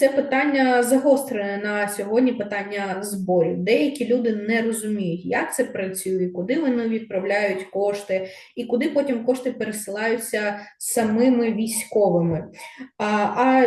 Це питання загострене на сьогодні, питання зборів. Деякі люди не розуміють, як це працює, куди вони відправляють кошти, і куди потім кошти пересилаються самими військовими. А, а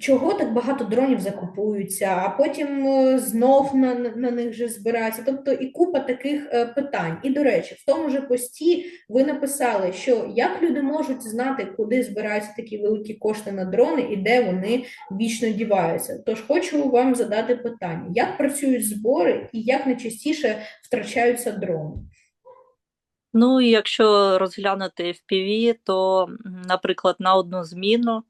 чого так багато дронів закупуються, а потім е, знов на, на них же збираються. Тобто і купа таких е, питань. І, до речі, в тому же пості ви написали, що як люди можуть знати, куди збираються такі великі кошти на дрони і де вони вічно діваються. Тож хочу вам задати питання: як працюють збори і як найчастіше втрачаються дрони? Ну, якщо розглянути FPV, то, наприклад, на одну зміну,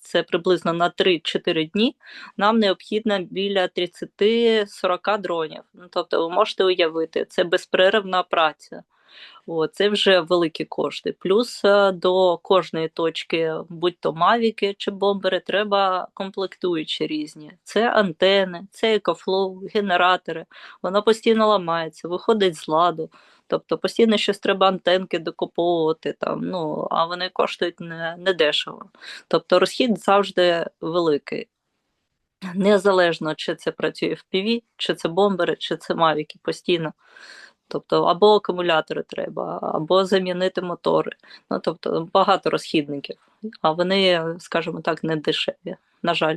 це приблизно на 3-4 дні, нам необхідно біля 30-40 дронів. Ну, тобто, ви можете уявити, це безперервна праця. О, це вже великі кошти. Плюс е, до кожної точки, будь-то мавіки чи бомбери, треба комплектуючі різні. Це антени, це екофлоу, генератори. Воно постійно ламається, виходить з ладу. Тобто постійно щось треба антенки докуповувати, там, ну, а вони коштують не, не дешево. Тобто розхід завжди великий. Незалежно, чи це працює в PV, чи це бомбери, чи це мавіки постійно. Тобто або акумулятори треба, або замінити мотори. Ну, тобто багато розхідників, а вони, скажімо так, не дешеві, на жаль.